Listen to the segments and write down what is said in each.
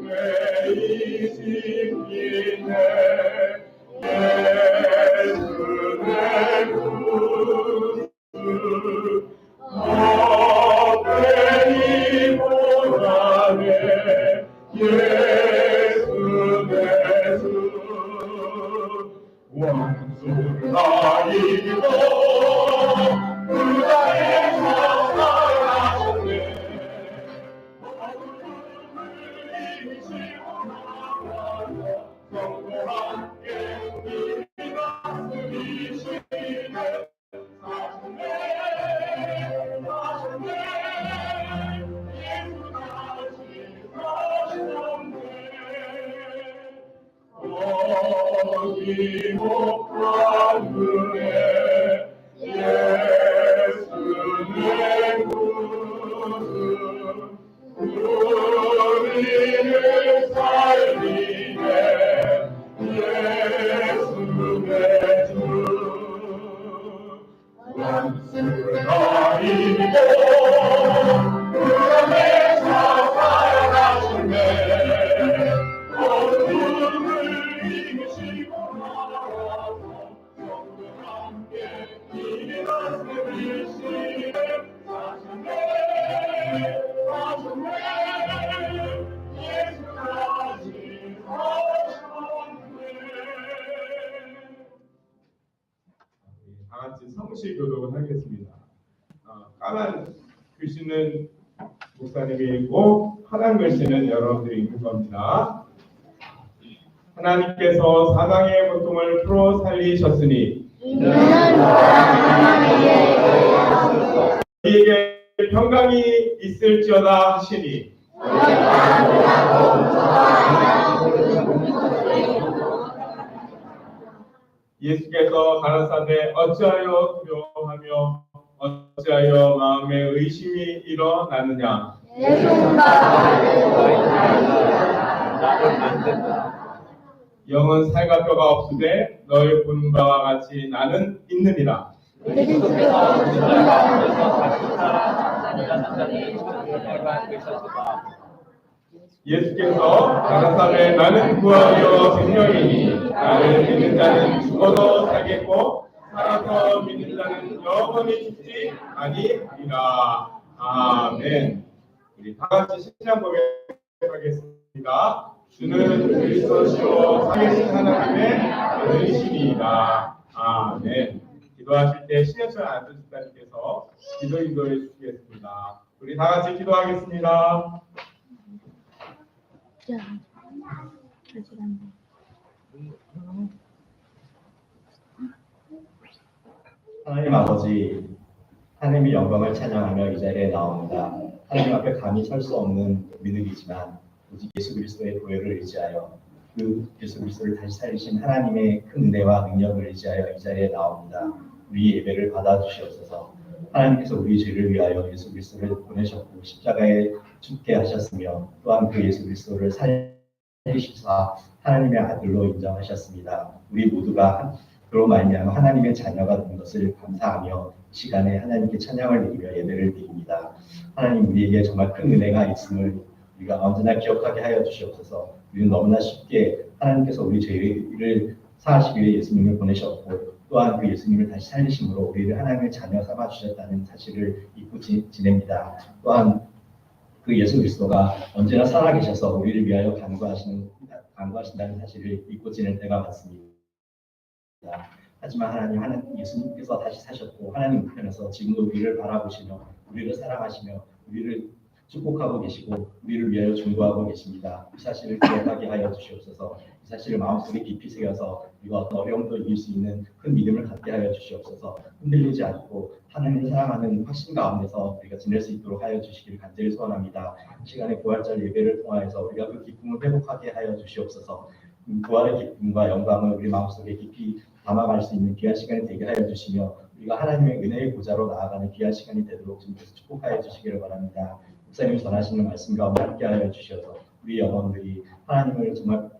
Yeah. Yeah. 어 성시 교독을 하겠습니다. 어, 까만 글씨는 목사님이 읽고 파란 글씨는 여러분들이 읽는 겁니다. 하나님께서 사방의 고통을 풀어 살리셨으니 우리에게 평강이 있을지어다 하시니. 예수께서 가라사대 어찌하여 두려워하며 어찌하여 마음에 의심이 일어나느냐? 영은 살과 뼈가 없으되 너의 보는 바와 같이 나는 있느니라 예수께서 가라사대 나는 구하여 생명이니 나를 믿는 자는 죽어도 살겠고 살아서 믿는 자는 영원히 죽지 아니하리라. 아멘. 우리 다 같이 신앙 고백하겠습니다. 주는 그리스도시요 살리신 하나님의 아들이시니이다. 아멘 기도하실 때 신혜철 안수집사님께서 기도 인도해 주시겠습니다 우리 다 같이 기도하겠습니다. 하나님 아버지, 하나님의 영광을 찬양하며 이 자리에 나옵니다. 하나님 앞에 감히 설수 없는 민들이지만 오직 예수 그리스도의 보혈을 의지하여 그 예수 그리스도를 다시 살리신 하나님의 큰 은혜와 능력을 의지하여 이 자리에 나옵니다. 우리 예배를 받아주시옵소서. 하나님께서 우리 죄를 위하여 예수 그리스도를 보내셨고 십자가에 죽게 하셨으며 또한 그 예수 그리스도를 살리시사 하나님의 아들로 인정하셨습니다. 우리 모두가 그로 말미암아 하나님의 자녀가 된 것을 감사하며 이 시간에 하나님께 찬양을 드리며 예배를 드립니다. 하나님 우리에게 정말 큰 은혜가 있음을 우리가 언제나 기억하게 하여 주시옵소서. 우리는 너무나 쉽게 하나님께서 우리 죄를 사하시기 위해 예수님을 보내셨고 또한 그 예수님을 다시 살리심으로 우리를 하나님의 자녀 삼아 주셨다는 사실을 잊고 지, 지냅니다. 또한 그 예수 그리스도가 언제나 살아계셔서 우리를 위하여 간구하시는 간구하신다는 사실을 잊고 지낼 때가 많습니다. 하지만 하나님 하나님 예수님께서 다시 사셨고 하나님 우편에서 지금도 우리를 바라보시며 우리를 사랑하시며 우리를 축복하고 계시고 우리를 위하여 중보하고 계십니다. 이 사실을 기억하게 하여 주시옵소서. 이 사실을 마음속에 깊이 새겨서 우리가 어떤 어려움도 이길 수 있는 큰 믿음을 갖게 하여 주시옵소서. 흔들리지 않고 하나님을 사랑하는 확신 가운데서 우리가 지낼 수 있도록 하여 주시기를 간절히 소원합니다. 이 시간에 부활절 예배를 통하여서 우리가 그 기쁨을 회복하게 하여 주시옵소서. 음, 부활의 기쁨과 영광을 우리 마음속에 깊이 담아갈 수 있는 귀한 시간이 되게 하여 주시며 우리가 하나님의 은혜의 보좌로 나아가는 귀한 시간이 되도록 주님께서 축복하여 주시기를 바랍니다. 목사님이 전하시는 말씀 가운데 함께 하여 주셔서 우리 영혼들이 하나님을 정말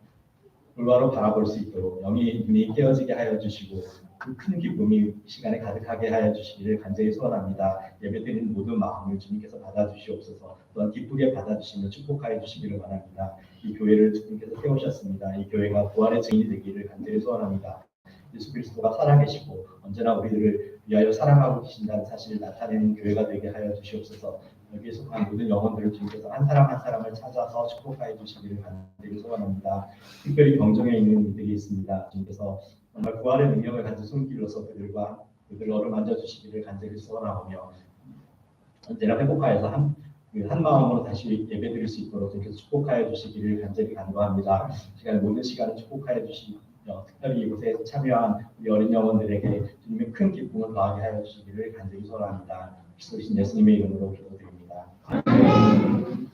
불바로 바라볼 수 있도록 영이 눈이 깨어지게 하여 주시고 그 큰 기쁨이 이 시간에 가득하게 하여 주시기를 간절히 소원합니다. 예배드리는 모든 마음을 주님께서 받아주시옵소서 또한 기쁘게 받아주시며 축복하여 주시기를 바랍니다. 이 교회를 주님께서 세우셨습니다. 이 교회가 부활의 증인이 되기를 간절히 소원합니다. 예수 그리스도가 살아계시고 언제나 우리들을 위하여 사랑하고 계신다는 사실을 나타내는 교회가 되게 하여 주시옵소서. 여기에 속한 모든 영혼들을 주님께서 한 사람 한 사람을 찾아서 축복하여 주시기를 간절히 소원합니다. 특별히 병정에 있는 이들이 있습니다. 주님께서 정말 부활의 능력을 가진 손길로서 그들과 그들을 어루만져 주시기를 간절히 소원하오며 언제나 회복하여서 한, 그한 마음으로 다시 예배드릴 수 있도록 주께서 축복하여 주시기를 간절히 간구합니다. 시간 모든 시간을 축복하여 주시며 특별히 이곳에 참여한 우리 어린 영혼들에게 주님의 큰 기쁨을 더하게 하여 주시기를 간절히 소원합니다. 그리스도신 예수님의 이름으로 기도드립니다. 예,